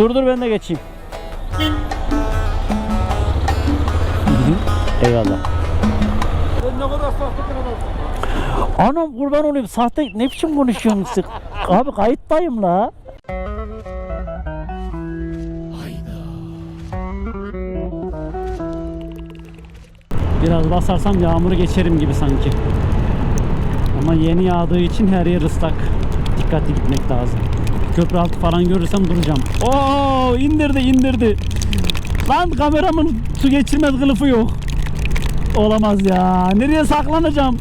Dur dur ben de geçeyim. Eyvallah. Ben ne kadar sahtekar adamsın. Anam kurban olayım sahte ne biçim konuşuyorsun siz? Abi kayıttayım la. Biraz basarsam yağmuru geçerim gibi sanki. Ama yeni yağdığı için her yer ıslak. Dikkatli gitmek lazım. Köprü altı falan görürsem duracağım. Oo indirdi indirdi. Lan kameramın su geçirmez kılıfı yok. Olamaz ya. Nereye saklanacağım?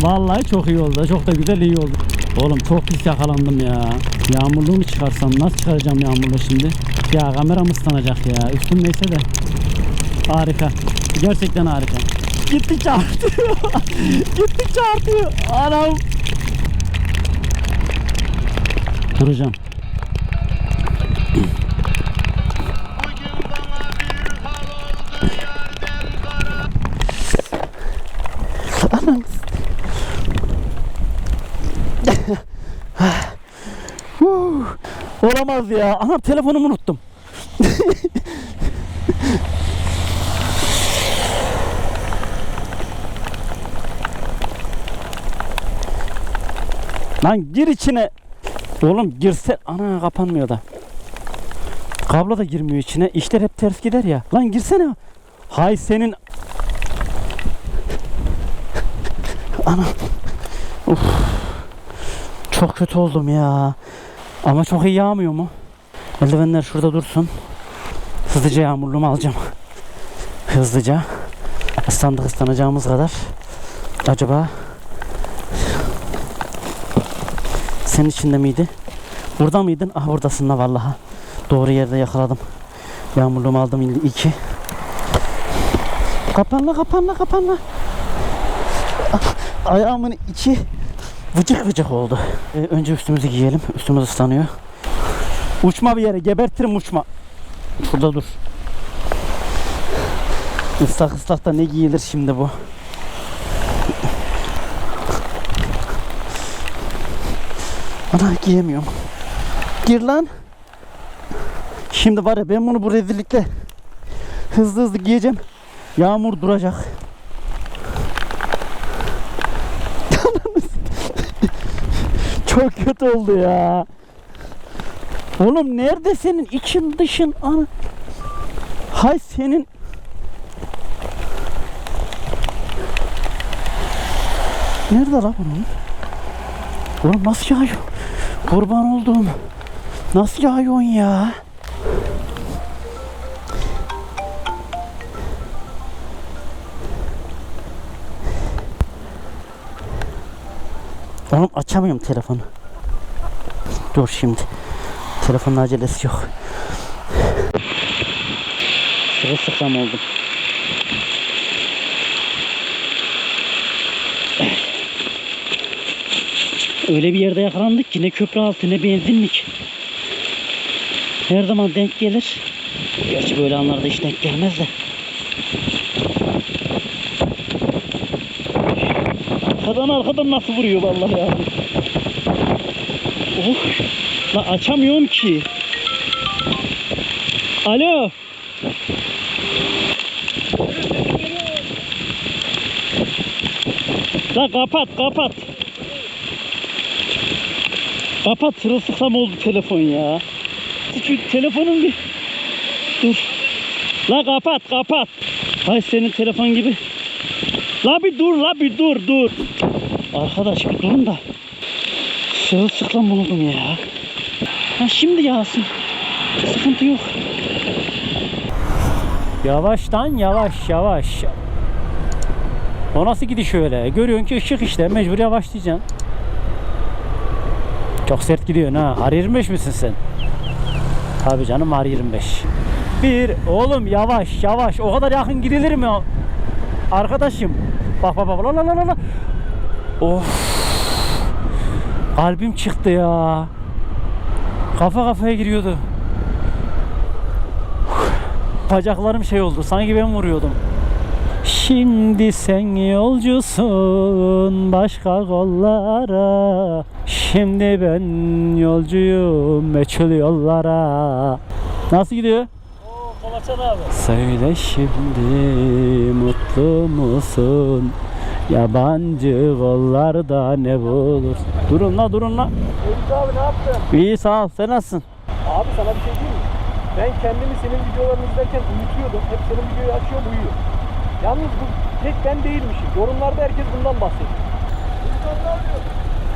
Vallahi çok iyi oldu. Çok da güzel iyi oldu. Oğlum çok pis yakalandım ya. Yağmurluğu mu çıkarsam? Nasıl çıkaracağım yağmurluğu şimdi? Ya kameram ıslanacak ya. Üstüm neyse de. Harika. Gerçekten harika. Gitti çarptıyor. Gitti çarpıyor. Anam. Duracağım. Anam. Olamaz ya. Anam telefonumu unuttum. Lan gir içine. Oğlum girse ana kapanmıyor da. Kablo da girmiyor içine. İşler hep ters gider ya. Lan girsene. Hay senin. Ana. Uf. Çok kötü oldum ya. Ama çok iyi yağmıyor mu? Eldivenler şurada dursun. Hızlıca yağmurluğumu alacağım. Hızlıca. Islandık ıslanacağımız kadar. Acaba senin içinde miydi? Burada mıydın? Ah buradasın da vallahi. Doğru yerde yakaladım. Yağmurluğumu aldım indi iki. Kapanla kapanla kapanla. Ah, Ayağımın içi vıcık vıcık oldu. Ee, önce üstümüzü giyelim. Üstümüz ıslanıyor. Uçma bir yere gebertirim uçma. Şurada dur. Islak ıslak da ne giyilir şimdi bu? Ana giyemiyorum. Gir lan. Şimdi var ya ben bunu bu rezillikle hızlı hızlı giyeceğim. Yağmur duracak. Çok kötü oldu ya. Oğlum nerede senin için dışın ana? Hay senin Nerede lan bunun? Oğlum nasıl yağıyor? Kurban olduğum. Nasıl yağıyorsun ya? Oğlum açamıyorum telefonu. Dur şimdi. Telefonun acelesi yok. Sırılsıklam oldum. Öyle bir yerde yakalandık ki ne köprü altı ne benzinlik. Her zaman denk gelir. Gerçi böyle anlarda hiç denk gelmez de. Arkadan arkadan nasıl vuruyor vallahi ya. Of. La açamıyorum ki. Alo. La kapat kapat. Kapat sırılsıklam oldu telefon ya. Şu telefonun bir... Dur. La kapat kapat. Hay senin telefon gibi. La bir dur la bir dur dur. Arkadaş bir durun da. Sırılsıklam oldum ya. Ha şimdi yağsın. Sıkıntı yok. Yavaştan yavaş yavaş. O nasıl gidiş öyle? Görüyorsun ki ışık işte mecbur yavaşlayacaksın. Çok sert gidiyorsun ha. R25 misin sen? Tabii canım R25. Bir oğlum yavaş yavaş o kadar yakın gidilir mi? Arkadaşım. Bak bak bak la la la la. Of. Kalbim çıktı ya. Kafa kafaya giriyordu. Bacaklarım şey oldu. Sanki ben vuruyordum. Şimdi sen yolcusun başka kollara. Şimdi ben yolcuyum meçhul yollara. Nasıl gidiyor? Oo abi. Söyle şimdi mutlu musun? Yabancı kollarda ne bulur? Durun la durun la. Elif abi ne yaptın? İyi sağ ol. Sen nasılsın? Abi sana bir şey diyeyim mi? Ben kendimi senin videolarını izlerken uyutuyordum. Hep senin videoyu açıyorum uyuyor. Yalnız bu tek ben değilmişim. Yorumlarda herkes bundan bahsediyor.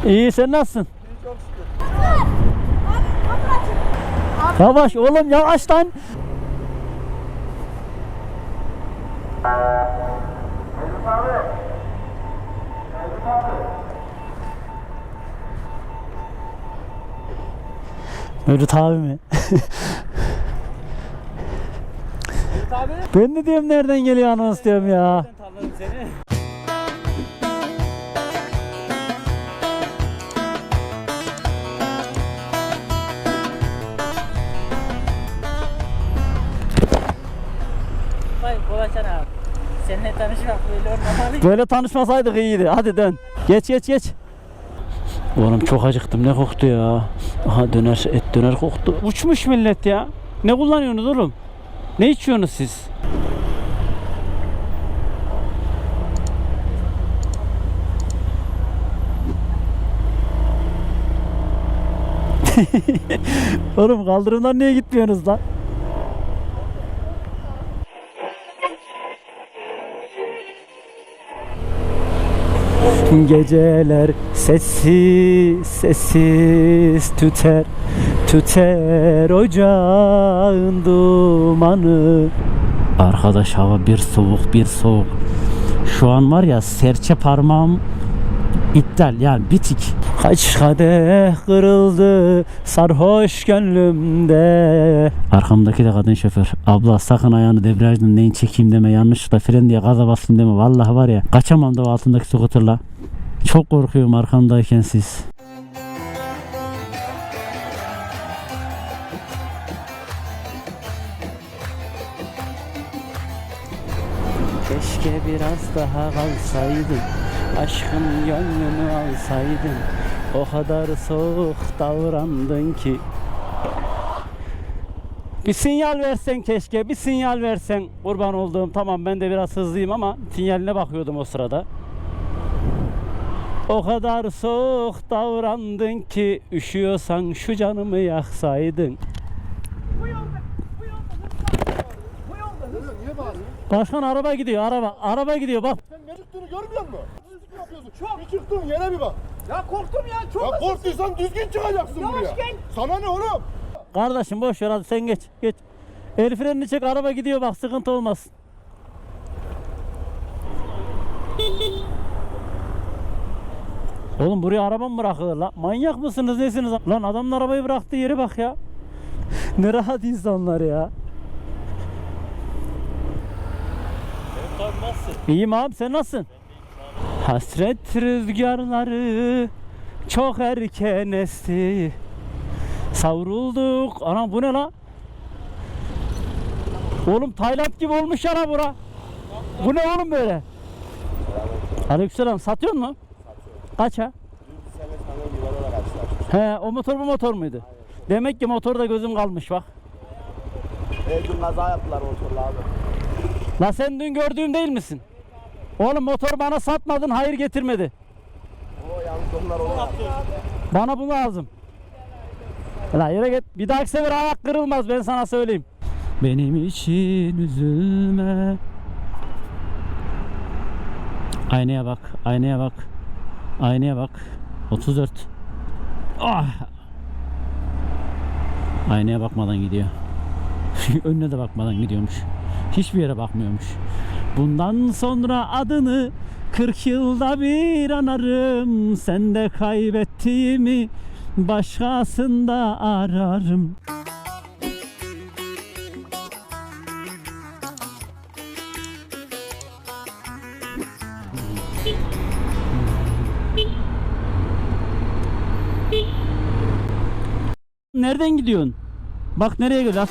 İyi sen nasılsın? İyi çok şükür. Yavaş oğlum yavaş lan. Mevlüt abi mi? Abi. Ben de diyorum nereden geliyor anons diyorum ya. Ben tanıdım seni. Vay Kolaçan abi. Seninle tanışmak böyle olmamalı. Böyle tanışmasaydık iyiydi. Hadi dön. Geç geç geç. Oğlum çok acıktım. Ne koktu ya? Aha döner et döner koktu. Uçmuş millet ya. Ne kullanıyorsunuz oğlum? Ne içiyorsunuz siz? oğlum kaldırımdan niye gitmiyorsunuz lan? Geceler sessiz sessiz tüter Tüter ocağın dumanı. Arkadaş hava bir soğuk bir soğuk. Şu an var ya serçe parmağım iptal yani bitik. Kaç kadeh kırıldı sarhoş gönlümde. Arkamdaki de kadın şoför. Abla sakın ayağını debriyajdan neyin çekeyim deme Yanlışlıkla fren diye gaza basayım deme. Vallahi var ya kaçamam da altındaki skuterla Çok korkuyorum arkamdayken siz biraz daha kalsaydın Aşkın gönlümü alsaydın O kadar soğuk davrandın ki. Bir sinyal versen keşke Bir sinyal versen. Kurban olduğum tamam ben de biraz hızlıyım ama Sinyaline bakıyordum o sırada. O kadar soğuk davrandın ki Üşüyorsan şu canımı yaksaydın Niye bağırıyorsun? Başkan araba gidiyor araba Araba gidiyor bak Sen ne çıktığını görmüyor musun? Düzgün yapıyorsun. Çok. Bir çıktın yere bir bak. Ya korktum ya çok. Ya korktuysan düzgün çıkacaksın buraya. Sana ne oğlum? Kardeşim boş ver hadi sen geç geç. El frenini çek araba gidiyor bak sıkıntı olmasın. Oğlum buraya araba mı bırakılır lan? Manyak mısınız nesiniz? Lan adamın arabayı bıraktığı yere bak ya. ne rahat insanlar ya. Abi nasılsın? İyiyim abi sen nasılsın? Hasret rüzgarları çok erken esti. Savrulduk. Anam bu ne la? Oğlum Tayland gibi olmuş ya bura. Bu ne oğlum böyle? Aleykümselam satıyor mu? Kaça? He o motor bu motor muydu? Demek ki motorda gözüm kalmış bak. Evet dün kaza yaptılar motorla abi. La sen dün gördüğüm değil misin? Oğlum motor bana satmadın hayır getirmedi. O yalnız onlar onu. Bana bunu lazım. La yere git. Bir dahaki sefer ayak kırılmaz ben sana söyleyeyim. Benim için üzülme. Aynaya bak, aynaya bak. Aynaya bak. 34. Ah. Aynaya bakmadan gidiyor. Önüne de bakmadan gidiyormuş. Hiçbir yere bakmıyormuş. Bundan sonra adını 40 yılda bir anarım. Sende kaybettiğimi başkasında ararım. Nereden gidiyorsun? Bak nereye gidiyor?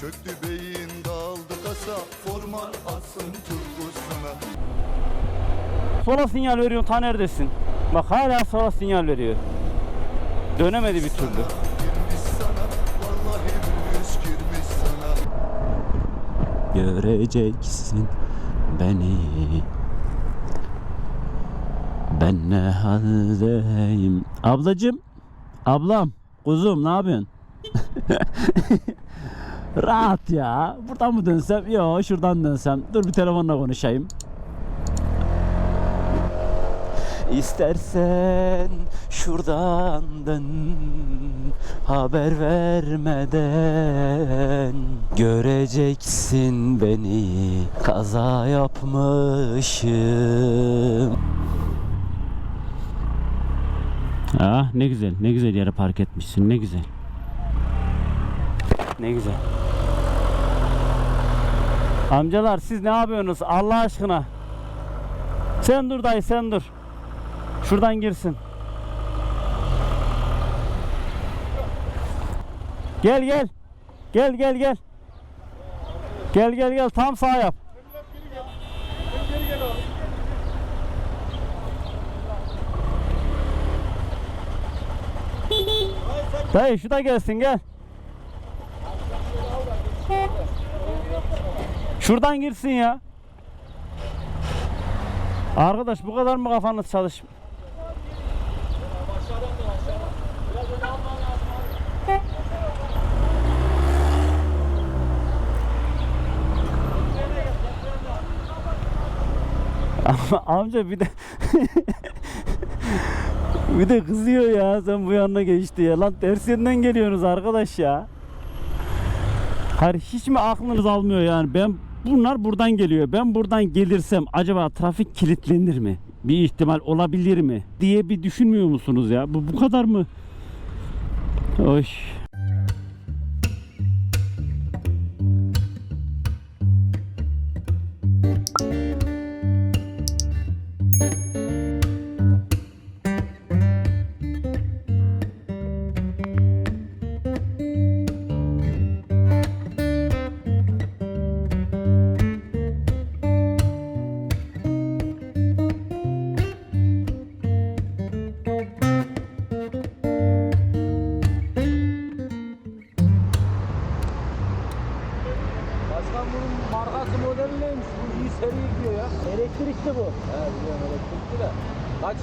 Çöktü beyin dağıldı kasa Formal atsın turkuş sana sola sinyal veriyorsun ta neredesin? Bak hala sola sinyal veriyor. Dönemedi bir türlü. Göreceksin beni Ben ne haldeyim Ablacım Ablam Kuzum ne yapıyorsun? Rahat ya. Buradan mı dönsem? Yok şuradan dönsem. Dur bir telefonla konuşayım. İstersen şuradan dön. Haber vermeden Göreceksin beni. Kaza yapmışım. Ah ne güzel ne güzel yere park etmişsin ne güzel. Ne güzel Amcalar siz ne yapıyorsunuz Allah aşkına Sen dur dayı sen dur Şuradan girsin. Gel gel. Gel gel gel. Gel gel gel tam sağ yap. Dayı şu da gelsin gel. Şuradan girsin ya. Arkadaş bu kadar mı kafanız çalış? Amca bir de bir de kızıyor ya sen bu yanına geçti ya lan ters yönden geliyorsunuz arkadaş ya. Hayır hiç mi aklınız almıyor yani ben bunlar buradan geliyor ben buradan gelirsem acaba trafik kilitlenir mi? Bir ihtimal olabilir mi? diye bir düşünmüyor musunuz ya? Bu bu kadar mı? Oy.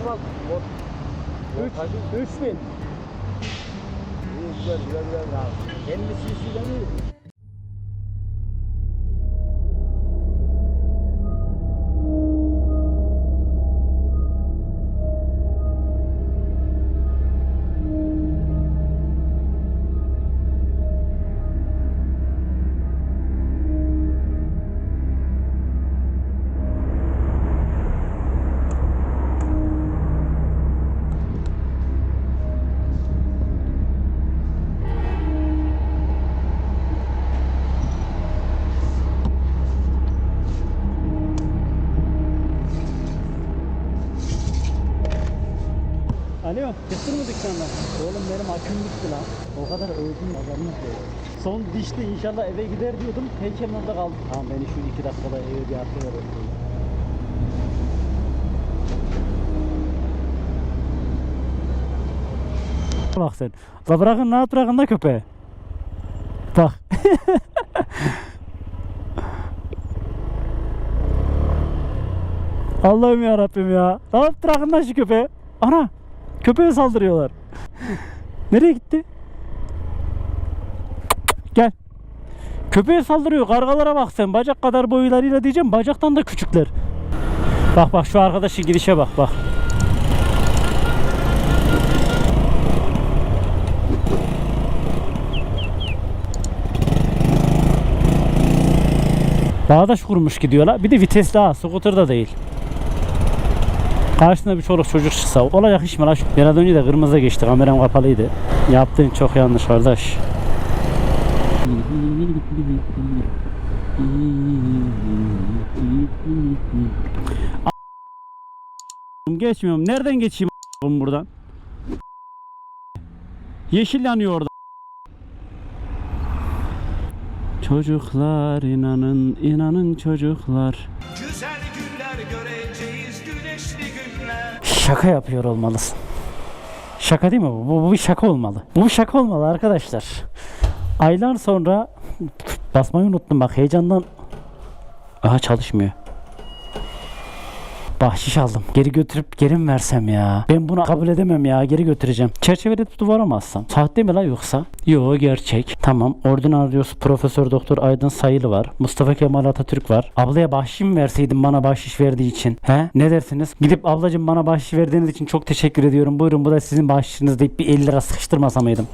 Kaç mal? Mod... 3 3000. İyi güzel güzel güzel abi. 50 cc değil. Alo, çıktın mı dükkandan? Oğlum benim aküm bitti lan. O kadar yok ya. Son dişte inşallah eve gider diyordum. Heykel orada kaldım. Tamam beni şu iki dakikada eve bir atı ver. Bak sen. La bırakın rahat bırakın da köpeği. Bak. Allah'ım ya Rabbim ya. Rahat bırakın lan şu köpeği. Ana. Köpeğe saldırıyorlar. Nereye gitti? Gel. Köpeğe saldırıyor. Kargalara bak sen. Bacak kadar boylarıyla diyeceğim. Bacaktan da küçükler. Bak bak şu arkadaşı girişe bak bak. Bağdaş kurmuş gidiyorlar. Bir de vitesli ha. Scooter da değil. Karşısında bir çoluk çocuk çıksa olacak iş mi lan? Biraz önce de kırmızı geçti kameram kapalıydı. Yaptığın çok yanlış kardeş. Geçmiyorum. Nereden geçeyim buradan? Yeşil yanıyor orada. Çocuklar inanın, inanın çocuklar. Şaka yapıyor olmalısın. Şaka değil mi bu? Bu, bu bir şaka olmalı. Bu bir şaka olmalı arkadaşlar. Aylar sonra basmayı unuttum bak heyecandan. Aha çalışmıyor. Bahşiş aldım. Geri götürüp geri mi versem ya? Ben bunu kabul edemem ya. Geri götüreceğim. Çerçevede duvara mı assam? Sahte mi la yoksa? Yo gerçek. Tamam. Ordinarius Profesör Doktor Aydın Sayılı var. Mustafa Kemal Atatürk var. Ablaya bahşiş mi verseydim bana bahşiş verdiği için? He? Ne dersiniz? Gidip ablacığım bana bahşiş verdiğiniz için çok teşekkür ediyorum. Buyurun bu da sizin bahşişiniz deyip bir 50 lira sıkıştırmasa mıydım?